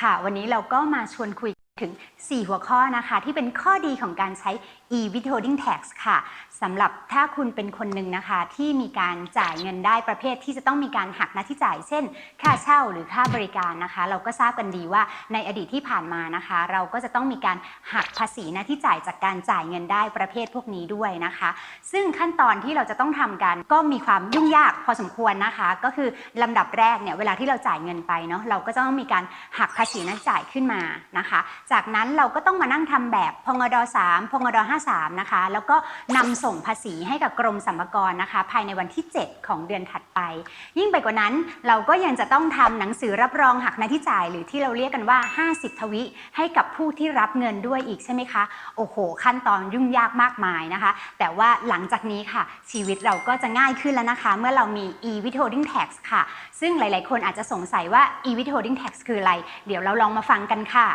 ค่ะ วันนี้เราก็มาชวนคุยถึง 4 หัวข้อนะคะ ที่เป็นข้อดีของการใช้ e-withholding tax ค่ะสำหรับถ้าคุณเป็นคนหนึ่งนะคะ ที่มีการจ่ายเงินได้ประเภทที่จะต้องมีการหักหน้าที่จ่าย เช่น ค่าเช่าหรือค่าบริการนะคะ เราก็ทราบกันดีว่าในอดีตที่ผ่านมานะคะ เราก็จะต้องมีการหักภาษีหน้าที่จ่ายจากการจ่ายเงินได้ประเภทพวกนี้ด้วยนะคะ ซึ่งขั้นตอนที่เราจะต้องทำกันก็มีความยุ่งยากพอสมควรนะคะ ก็คือลำดับแรกเนี่ยเวลาที่เราจ่ายเงินไปเนาะเราก็จะต้องมีการหักภาษีหน้าจ่ายขึ้นมานะคะจากนั้นเราก็ต้องมานั่งทำแบบพงด3พงด53นะคะ แล้วก็นำส่งภาษีให้กับกรมสรรพากรนะคะ ภายในวันที่ 7 ของเดือนถัดไป ยิ่งไปกว่านั้นเราก็ยังจะต้องทำหนังสือรับรองหักหน้าที่จ่าย หรือที่เราเรียกกันว่า 50 ทวิให้กับผู้ที่รับเงินด้วยอีกใช่ไหมคะ โอ้โห ขั้นตอนยุ่งยากมากมายนะคะ แต่ว่าหลังจากนี้ค่ะ ชีวิตเราก็จะง่ายขึ้นแล้วนะคะ เมื่อเรามี e-withholding tax ค่ะ ซึ่งหลาย ๆ คนอาจจะสงสัยว่า e-withholding tax คืออะไร เดี๋ยวเราลองมาฟังกันค่ะ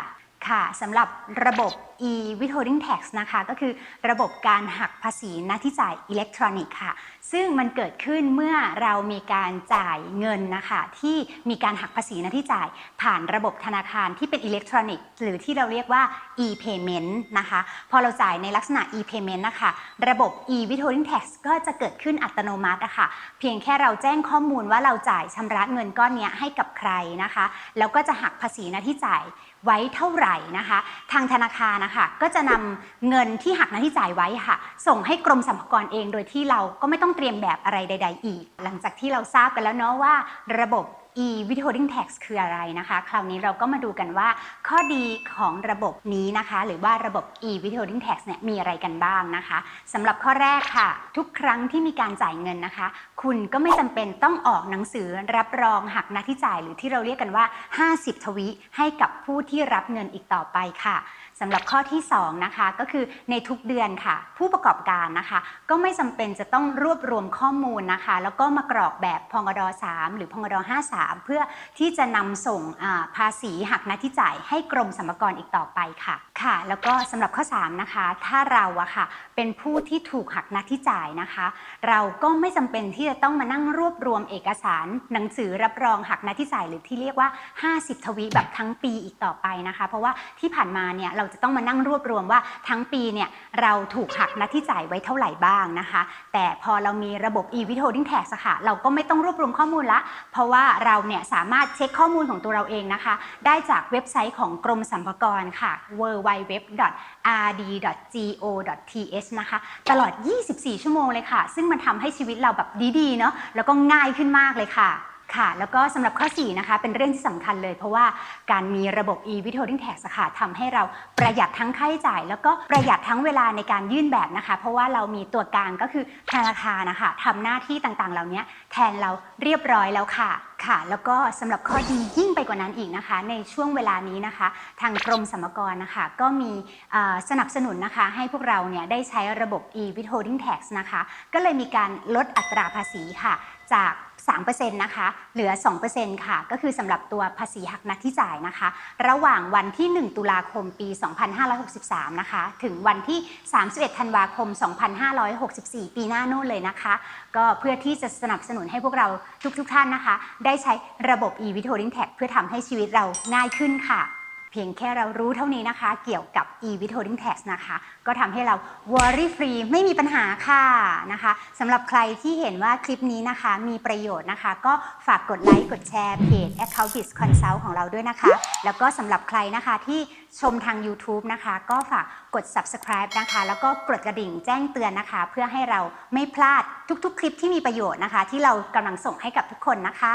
ค่ะสำหรับระบบ e-withholding tax นะคะก็คือระบบการหักภาษีหน้าที่จ่ายอิเล็กทรอนิกส์ค่ะ ซึ่งมันเกิดขึ้นเมื่อเรามีการจ่ายเงินนะคะที่มีการหักภาษีหน้าที่จ่าย ผ่านระบบธนาคารที่เป็นอิเล็กทรอนิกส์หรือที่เราเรียกว่า e-payment นะคะพอเราจ่ายในลักษณะ e-payment นะคะระบบ e-withholding tax ก็จะเกิดขึ้นอัตโนมัติะค่ะเพียงแค่เราแจ้งข้อมูลว่าเราจ่ายชำระเงินก้อนนี้ให้กับใครนะคะแล้วก็จะหักภาษีหน้าที่จ่าย ไว้เท่าไหร่นะคะ ทางธนาคารนะคะก็จะนำเงินที่หักหน้าที่จ่ายไว้ค่ะ ส่งให้กรมสรรพากรเองโดยที่เราก็ไม่ต้องเตรียมแบบอะไรใด ๆ อีก หลังจากที่เราทราบกันแล้วเนาะว่า ระบบ e-withholding tax คืออะไรนะคะ คราวนี้เราก็มาดูกันว่า ข้อดีของระบบนี้นะคะ หรือว่าระบบ e-withholding tax เนี่ยมีอะไรกันบ้างนะคะสำหรับข้อแรกค่ะ ทุกครั้งที่มีการจ่ายเงินนะคะ คุณก็ไม่จำเป็นต้องออกหนังสือรับรองหักหน้าที่จ่ายหรือที่เราเรียกกันว่า 50 ทวิให้กับผู้ที่รับเงินอีกต่อไปค่ะสำหรับข้อที่2นะคะก็คือในทุกเดือนค่ะ ผู้ประกอบการนะคะ ก็ไม่จำเป็นจะต้องรวบรวมข้อมูลนะคะ แล้วก็มากรอกแบบพงด 3 หรือพงด 53เพื่อที่จะนำส่งภาษีหักหน้าที่จ่ายให้กรมสรรพากรอีกต่อไปค่ะค่ะ แล้วก็สำหรับข้อ 3 นะคะ ถ้าเราอะค่ะ เป็นผู้ที่ถูกหักหน้าที่จ่ายนะคะ เราก็ไม่จำเป็นที่จะต้องมานั่งรวบรวมเอกสาร หนังสือรับรองหักหน้าที่จ่ายหรือที่เรียกว่า 50 ทวีแบบทั้งปีอีกต่อไปนะคะ เพราะว่าที่ผ่านมาเนี่ยเราจะต้องมานั่งรวบรวมว่าทั้งปีเนี่ยเราถูกหักหน้าที่จ่ายไว้เท่าไหร่บ้างนะคะ แต่พอเรามีระบบ e-withholding tax ะค่ะ เราก็ไม่ต้องรวบรวมข้อมูลละ เพราะว่าเราเนี่ยสามารถเช็คข้อมูลของตัวเราเองนะคะ ได้จากเว็บไซต์ของกรมสรรพากรค่ะ www.rd.go.th นะคะ ตลอด 24 ชั่วโมงเลยค่ะ ซึ่งมันทำให้ชีวิตเราแบบดีๆเนาะแล้วก็ง่ายขึ้นมากเลยค่ะค่ะ แล้วก็สำหรับข้อ 4 นะคะ เป็นเรื่องที่สำคัญเลย เพราะว่าการมีระบบ e-withholding tax ค่ะทำให้เราประหยัดทั้งค่าใช้จ่าย แล้วก็ประหยัดทั้งเวลาในการยื่นแบบนะคะ เพราะว่าเรามีตัวกลางก็คือธนาคารนะคะทำหน้าที่ต่างๆ เหล่านี้แทนเราเรียบร้อยแล้วค่ะค่ะ แล้วก็สำหรับข้อดียิ่งไปกว่านั้นอีกนะคะ ในช่วงเวลานี้นะคะ ทางกรมสรรพากรนะคะ ก็มีสนับสนุนนะคะ ให้พวกเราเนี่ยได้ใช้ระบบ e-withholding tax นะคะ ก็เลยมีการลดอัตราภาษีค่ะ จาก 3%นะคะ เหลือ 2%ค่ะ ก็คือสำหรับตัวภาษีหักน้าที่จ่ายนะคะ ระหว่างวันที่ 1 ตุลาคมปี 2563 นะคะ ถึงวันที่ 31 ธันวาคม 2564 ปีหน้าโน่นเลยนะคะ ก็เพื่อที่จะสนับสนุนให้พวกเราทุกๆทท่านนะคะได้ใช้ระบบ e-withholding tax เพื่อทำให้ชีวิตเราง่ายขึ้นค่ะ เพียงแค่เรารู้เท่านี้นะคะ เกี่ยวกับ e-withholding tax นะคะ ก็ทำให้เรา worry free ไม่มีปัญหาค่ะนะคะสำหรับใครที่เห็นว่าคลิปนี้นะคะ มีประโยชน์นะคะ ก็ฝากกดไลค์กดแชร์เพจ Account Biz Consult ของเราด้วยนะคะ แล้วก็สำหรับใครนะคะที่ชมทาง YouTube นะคะ ก็ฝากกด subscribe นะคะ แล้วก็กดกระดิ่งแจ้งเตือนนะคะ เพื่อให้เราไม่พลาดทุกๆ คลิปที่มีประโยชน์นะคะ ที่เรากำลังส่งให้กับทุกคนนะคะ